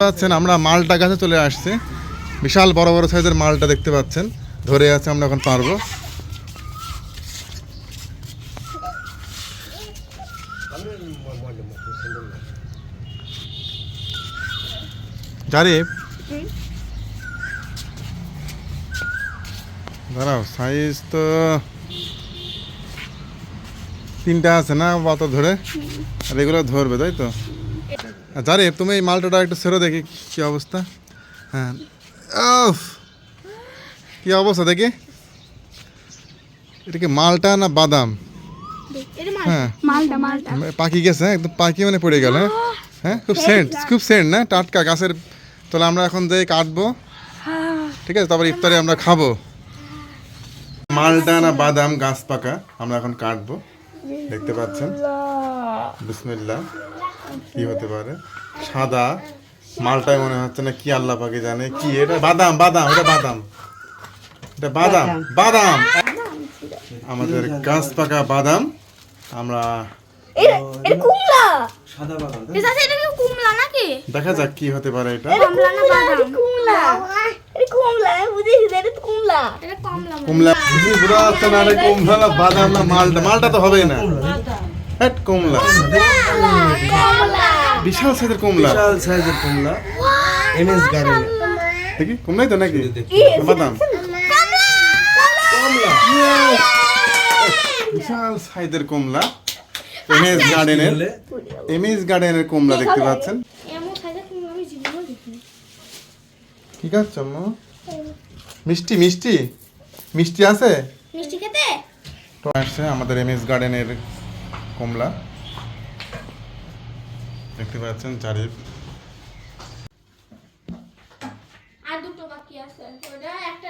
পাচ্ছেন, আমরা মালটা গাছে চলে আসছি। বিশাল বড় বড় সাইজের মালটা দেখতে পাচ্ছেন। ধরে আছে, আমরা এখন পারব। জারিফ? দাঁড়াও সাইজ তো তিনটা আছে না, অত ধরে? আর এগুলো ধরবে, তাই তো? জারে তুমি এই মালটাটা একটু সেরো দেখি কি অবস্থা। হ্যাঁ। উফ, কি অবস্থা দেখি। এটা কি মালটা না বাদাম? হ্যাঁ। পাকি গেছে হ্যাঁ? একদম পাকি মানে পড়ে গেল হ্যাঁ? হ্যাঁ খুব সেন্ট খুব সেন্ট না? টাটকা গাছের তাহলে আমরা এখন যাই কাটবো। ঠিক আছে তারপর ইফতারে আমরা খাব। মালটা না বাদাম গাছ পাকা আমরা এখন কাটবো। দেখতে পাচ্ছেন? বিসমিল্লা কি হতে পারে? সাদা। মালটাই মনে হচ্ছে না কি আল্লাহ পাকে জানে। কি? এটা বাদাম বাদাম এটা বাদাম। এটা বাদাম বাদাম। আমাদের গাছ পাকা বাদাম। আমরা এটা এটা কুমড়া। সাদা বাদাম। তাই? এটা এটা কি কুমড়া নাকি? দেখা যাক কি হতে পারে এটা কমলা না বাদাম কুমড়া এটা কুমড়া বুঝেছি এটা কমলা কমলা বুঝি বুড়া হচ্ছে না রে কমলা না বাদাম না মালটা? মালটা তো হবেই না। হ্যাট কমলা। বিশাল সাইজের কমলা। বিশাল সাইজের কমলা। এমএস গার্ডেনে দেখি কমলাই তো নাকি? বাদাম। কমলা। বিশাল সাইজের কমলা। এমএস গার্ডেনের এমএস গার্ডেনের কমলা দেখতে পাচ্ছেন। ঠিক আছে আম্মু? মিষ্টি মিষ্টি? মিষ্টি আছে? মিষ্টি খেতে? তো আসছে আমাদের এমএস গার্ডেনের কমলা। দেখতে পাচ্ছেন চারিপ আর দুটো বাকি আছে। ওটা একটা